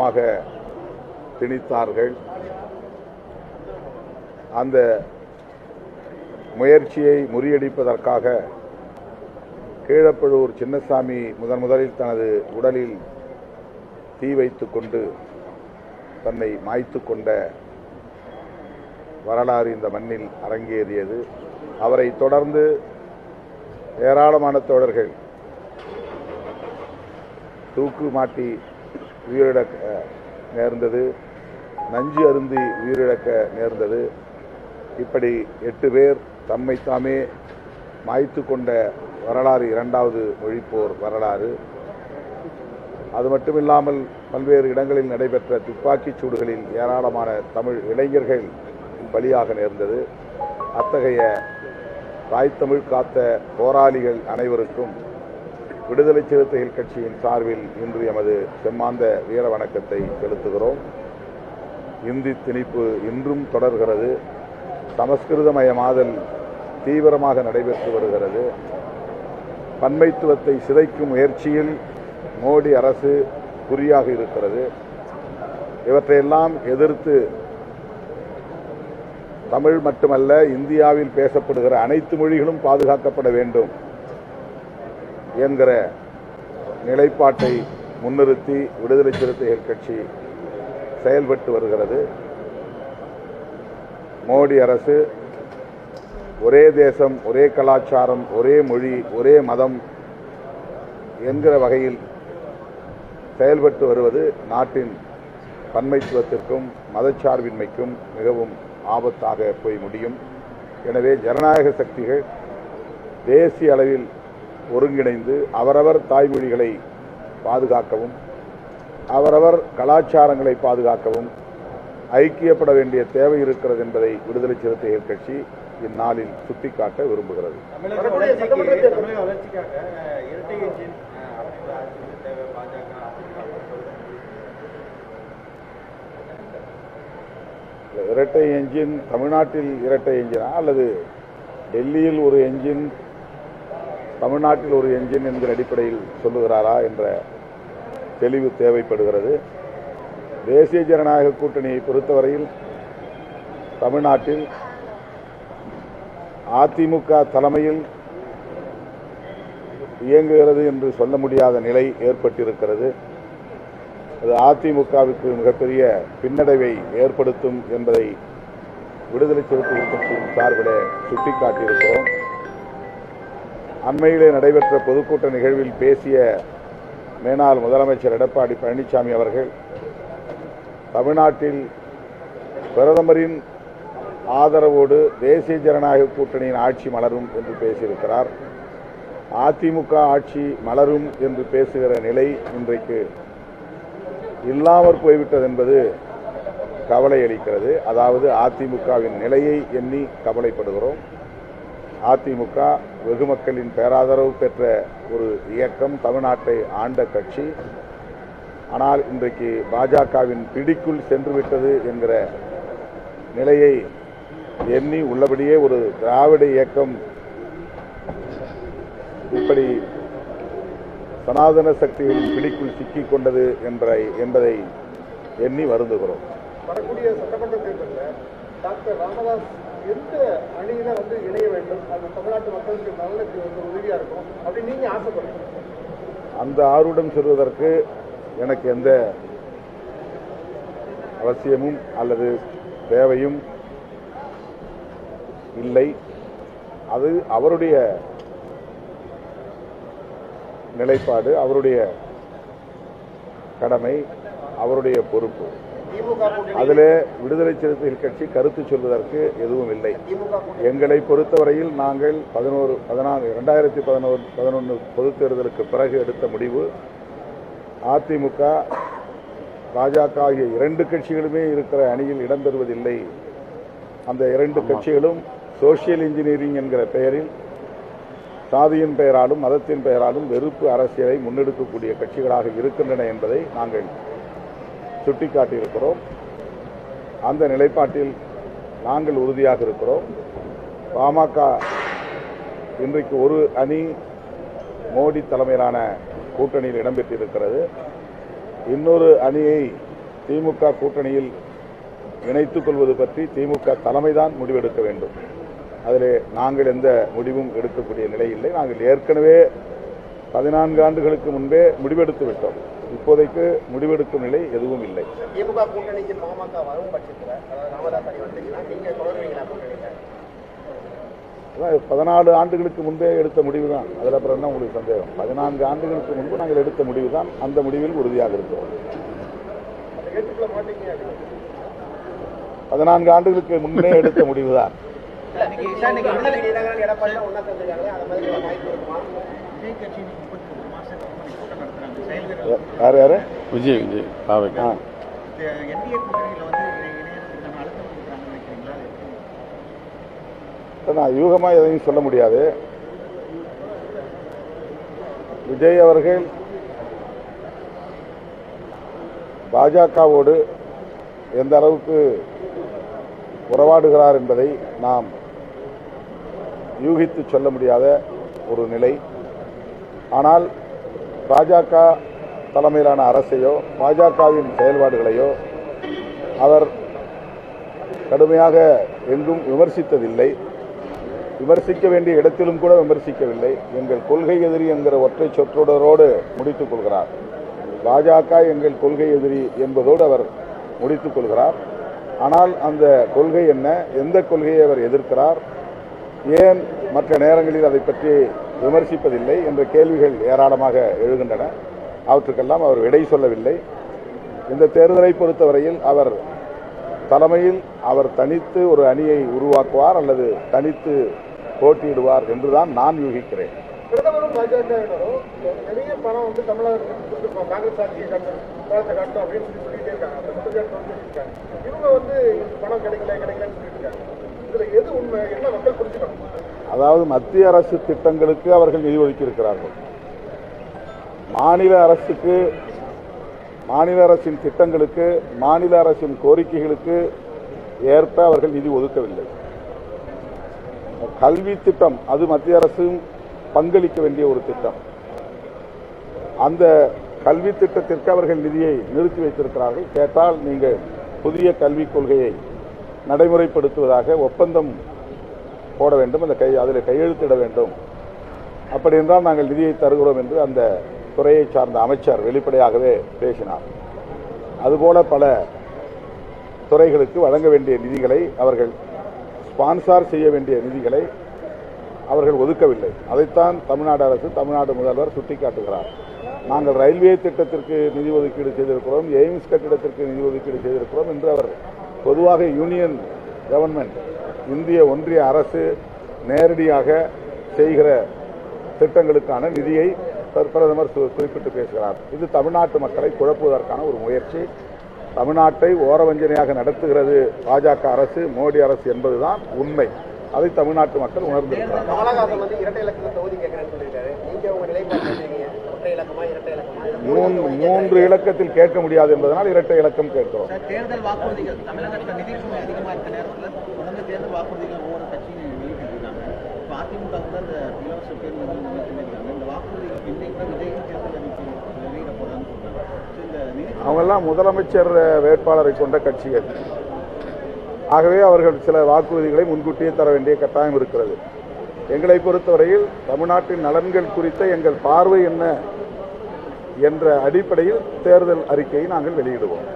மாக திணித்தார்கள். அந்த முயற்சியை முறியடிப்பதற்காக கீழப்பழுவூர் சின்னசாமி முதன் முதலில் தனது உடலில் தீ வைத்துக் கொண்டு தன்னை மாய்த்து கொண்ட வரலாறு இந்த மண்ணில் அரங்கேறியது. அவரை தொடர்ந்து ஏராளமான தோழர்கள் தூக்கு மாட்டி உயிரிழக்க நேர்ந்தது. நஞ்சு அருந்தி உயிரிழக்க நேர்ந்தது. இப்படி எட்டு பேர் தம்மை தாமே மாய்த்து கொண்ட வரலாறு இரண்டாவது மொழிப்போர் வரலாறு. அது மட்டுமில்லாமல் பல்வேறு இடங்களில் நடைபெற்ற துப்பாக்கிச் சூடுகளில் ஏராளமான தமிழ் இளைஞர்கள் பலியாக நேர்ந்தது. அத்தகைய தாய் தமிழ் காத்த போராளிகள் அனைவருக்கும் விடுதலை சிறுத்தைகள் கட்சியின் சார்பில் இன்று எமது செம்மாந்த வீர வணக்கத்தை செலுத்துகிறோம். இந்தி திணிப்பு இன்றும் தொடர்கிறது. சமஸ்கிருதமயமாதல் தீவிரமாக நடைபெற்று வருகிறது. பன்மைத்துவத்தை சிதைக்கும் முயற்சியில் மோடி அரசு குறியாக இருக்கிறது. இவற்றையெல்லாம் எதிர்த்து தமிழ் மட்டுமல்ல இந்தியாவில் பேசப்படுகிற அனைத்து மொழிகளும் பாதுகாக்கப்பட வேண்டும். என்கிற நிலைப்பாட்டை முன்னிறுத்தி விடுதலை சிறுத்தைகள் கட்சி செயல்பட்டு வருகிறது. மோடி அரசு ஒரே தேசம் ஒரே கலாச்சாரம் ஒரே மொழி ஒரே மதம் என்கிற வகையில் செயல்பட்டு வருவது நாட்டின் பன்மைத்துவத்திற்கும் மதச்சார்பின்மைக்கும் மிகவும் ஆபத்தாக போய் முடியும். எனவே ஜனநாயக சக்திகள் தேசிய அளவில் ஒருங்கிணைந்து அவரவர் தாய்மொழிகளை பாதுகாக்கவும் அவரவர் கலாச்சாரங்களை பாதுகாக்கவும் ஐக்கியப்பட வேண்டிய தேவை இருக்கிறது என்பதை விடுதலை சிறுத்தைகள் கட்சி இந்நாளில் சுட்டிக்காட்ட விரும்புகிறது. இரட்டை என்ஜின் தமிழ்நாட்டில் இரட்டை என்ஜினா அல்லது டெல்லியில் ஒரு என்ஜின் தமிழ்நாட்டில் ஒரு என்ஜின் என்கிற அடிப்படையில் சொல்லுகிறாரா என்ற தெளிவு தேவைப்படுகிறது. தேசிய ஜனநாயக கூட்டணியை பொறுத்தவரையில் தமிழ்நாட்டில் அதிமுக தலைமையில் இயங்குகிறது என்று சொல்ல முடியாத நிலை ஏற்பட்டிருக்கிறது. அது அதிமுகவுக்கு மிகப்பெரிய பின்னடைவை ஏற்படுத்தும் என்பதை விடுதலை சிறுத்தைகள் கட்சியின் சார்பில் சுட்டிக்காட்டியிருக்கிறோம். அண்மையிலே நடைபெற்ற பொதுக்கூட்ட நிகழ்வில் பேசிய மேனாள் முதலமைச்சர் எடப்பாடி பழனிசாமி அவர்கள் தமிழ்நாட்டில் பிரதமரின் ஆதரவோடு தேசிய ஜனநாயக கூட்டணியின் ஆட்சி மலரும் என்று பேசியிருக்கிறார். அதிமுக ஆட்சி மலரும் என்று பேசுகிற நிலை இன்றைக்கு இல்லாமற் போய்விட்டது என்பது கவலை அளிக்கிறது. அதாவது அதிமுகவின் நிலையை எண்ணி கவலைப்படுகிறோம். அதிமுக வெகு மக்களின் பேராதரவு பெற்ற ஒரு இயக்கம் தமிழ்நாட்டை ஆண்ட கட்சி. ஆனால் இன்றைக்கு பாஜகவின் பிடிக்குள் சென்றுவிட்டது என்கிற நிலையை எண்ணி உள்ளபடியே ஒரு திராவிட இயக்கம் இப்படி சனாதன சக்திகளின் பிடிக்குள் சிக்கிக் கொண்டது என்ற என்பதை எண்ணி வருந்துகிறோம். வரக்கூடிய சட்டமன்ற தேர்தலில் டாக்டர் ராமதாஸ் எந்த அணியில வந்து இணைய வேண்டும்? அது தமிழ்நாட்டு மக்களுக்கு நலனுக்கு வந்து உதவியா இருக்கும். அப்படி நீங்க ஆசைப்படுறீங்க. அந்த ஆர்வம் சொல்வதற்கு எனக்கு எந்த அவசியமும் அல்லது தேவையும் இல்லை. அது அவருடைய நிலைப்பாடு அவருடைய கடமை அவருடைய பொறுப்பு. அதிலே விடுதலை சிறுத்தைகள் கட்சி கருத்து சொல்வதற்கு எதுவும் இல்லை. எங்களை பொறுத்தவரையில் நாங்கள் பதினோரு பதினாறு இரண்டாயிரத்தி பதினோரு பதினொன்று பொதுத் தேர்தலுக்கு பிறகு எடுத்த முடிவு அதிமுக பாஜக ஆகிய இரண்டு கட்சிகளுமே இருக்கிற அணியில் இடம்பெறுவதில்லை அந்த இரண்டு கட்சிகளும் சோசியல் இன்ஜினியரிங் என்கிற பெயரில் சாதியின் பெயராலும் மதத்தின் பெயராலும் வெறுப்பு அரசியலை முன்னெடுக்கக்கூடிய கட்சிகளாக இருக்கின்றன என்பதை நாங்கள் சுட்டிக்காட்டியிருக்கிறோம். அந்த நிலைப்பாட்டில் நாங்கள் உறுதியாக இருக்கிறோம். பாமக இன்றைக்கு ஒரு அணி மோடி தலைமையிலான கூட்டணியில் இடம்பெற்றிருக்கிறது. இன்னொரு அணியை திமுக கூட்டணியில் இணைத்துக் கொள்வது பற்றி திமுக தலைமைதான் முடிவெடுக்க வேண்டும். அதில் நாங்கள் எந்த முடிவும் எடுக்கக்கூடிய நிலை இல்லை. நாங்கள் ஏற்கனவே பதினான்கு ஆண்டுகளுக்கு முன்பே முடிவெடுத்து விட்டோம். இப்போதைக்கு முடிவெடுக்கும் நிலை எதுவும் இல்லை. திமுக கூட்டணிக்கு பாமக வரும் பட்சத்தில் அதாவது ராமதாஸ் அணி வந்துச்சுன்னா நீங்க தொடர்வீங்களா கூட்டணியில? அதான் பதினாலு ஆண்டுகளுக்கு முன்பே எடுத்த முடிவு தான் அதில் அப்புறம் என்ன உங்களுக்கு சந்தேகம்? பதினான்கு ஆண்டுகளுக்கு முன்பு நாங்கள் எடுத்த முடிவு தான் அந்த முடிவில் உறுதியாக இருக்கிறோம் அதை ஏற்றுக்கொள்ள மாட்டீங்க. பதினான்கு ஆண்டுகளுக்கு முன்னே எடுத்த முடிவு தான் எடப்பாடி யார் யாரு? விஜய் விஜய் பாவைக்கா. ஆ. நான் யூகமாக எதையும் சொல்ல முடியாது. விஜய் அவர்கள் பாஜகவோடு எந்த அளவுக்கு உறவாடுகிறார் என்பதை நாம் யூகித்து சொல்ல முடியாத ஒரு நிலை. ஆனால் பாஜக தலைமையிலான அரசையோ பாஜகவின் செயல்பாடுகளையோ அவர் கடுமையாக எங்கும் விமர்சித்ததில்லை. விமர்சிக்க வேண்டிய இடத்திலும் கூட விமர்சிக்கவில்லை. எங்கள் கொள்கை எதிரி என்கிற ஒற்றை சொற்றொடரோடு முடித்துக் கொள்கிறார். பாஜக எங்கள் கொள்கை எதிரி என்பதோடு அவர் முடித்துக் கொள்கிறார். ஆனால் அந்த கொள்கை என்ன? எந்த கொள்கையை அவர் எதிர்க்கிறார்? ஏன் மற்ற நேரங்களில் அதை பற்றி விமர்சிப்பதில்லை என்ற கேள்விகள் ஏராளமாக எழுகின்றன. அவற்றுக்கெல்லாம் அவர் விடை சொல்லவில்லை. இந்த தேர்தலை பொறுத்தவரையில் அவர் தலைமையில் அவர் தனித்து ஒரு அணியை உருவாக்குவார் அல்லது தனித்து போட்டியிடுவார் என்றுதான் நான் யூகிக்கிறேன். அதாவது மத்திய அரசு திட்டங்களுக்கு அவர்கள் நிதி ஒதுக்கியிருக்கிறார்கள். மாநில அரசுக்கு மாநில அரசின் திட்டங்களுக்கு மாநில அரசின் கோரிக்கைகளுக்கு ஏற்ப அவர்கள் நிதி ஒதுக்கவில்லை. கல்வி திட்டம் அது மத்திய அரசும் பங்களிக்க வேண்டிய ஒரு திட்டம். அந்த கல்வி திட்டத்திற்கு அவர்கள் நிதியை நிறுத்தி வைத்திருக்கிறார்கள். கேட்டால் நீங்கள் புதிய கல்விக் கொள்கையை நடைமுறைப்படுத்துவதாக ஒப்பந்தம் போட வேண்டும் அந்த கை அதில் கையெழுத்திட வேண்டும். அப்படி என்றால் நாங்கள் நிதியை தருகிறோம் என்று அந்த துறையை சார்ந்த அமைச்சர் வெளிப்படையாகவே பேசினார். அதுபோல பல துறைகளுக்கு வழங்க வேண்டிய நிதிகளை அவர்கள் ஸ்பான்சார் செய்ய வேண்டிய நிதிகளை அவர்கள் ஒதுக்கவில்லை. அதைத்தான் தமிழ்நாடு அரசு தமிழ்நாடு முதல்வர் சுட்டிக்காட்டுகிறார். நாங்கள் ரயில்வே திட்டத்திற்கு நிதி ஒதுக்கீடு செய்திருக்கிறோம் எய்ம்ஸ் கட்டிடத்திற்கு நிதி ஒதுக்கீடு செய்திருக்கிறோம் என்று அவர் பொதுவாக யூனியன் கவர்மெண்ட் இந்திய ஒன்றிய அரசு நேரடியாக செய்கிற திட்டங்களுக்கான நிதியை பிரதமர் சு- குறிப்பிட்டு பேசுகிறார். இது தமிழ்நாட்டு மக்களை குழப்புவதற்கான ஒரு முயற்சி. தமிழ்நாட்டை ஓரவஞ்சனையாக நடத்துகிறது பாஜக அரசு மோடி அரசு என்பதுதான் உண்மை. அதை தமிழ்நாட்டு மக்கள் உணர்ந்திருக்கிறார் கமலஹாசன் வந்து இரட்டை இலக்கண தொகுதி கேட்கிறேன்னு சொல்லியிருக்காரு நீங்க உங்க நிலைப்பாடு சொல்றீங்க ஒற்றை இலக்கமா இரட்டை இலக்கமா இல்ல மூன்று மூன்று இலக்கத்தில் கேட்க முடியாது என்பதனால் இரட்டை இலக்கம் கேட்கிறோம் தேர்தல் வாக்குறுதிகள் தமிழகத்தில் நிதி சுமை அதிகமாக இருக்க நேரத்தில் தொடர்ந்து தேர்தல் வாக்குறுதிகள் ஒவ்வொரு கட்சியும் வெளியிட்டு இருக்காங்க இப்போ அதிமுக கூட இந்த இலவச பேருந்து சொல்லியிருக்காங்க இந்த வாக்குறுதிகள் இன்றைக்கு கூட விஜய் தேர்தல் அறிக்கை வெளியிட போறான்னு சொல்றாங்க. ஸோ இந்த நிதி அவங்கெல்லாம் முதலமைச்சர் வேட்பாளரை கொண்ட கட்சிகள். ஆகவே அவர்கள் சில வாக்குறுதிகளை முன்கூட்டியே தர வேண்டிய கட்டாயம் இருக்கிறது. எங்களை பொறுத்தவரையில் தமிழ்நாட்டின் நலன்கள் குறித்த எங்கள் பார்வை என்ன? என்ற அடிப்படையில் தேர்தல் அறிக்கையை நாங்கள் வெளியிடுவோம்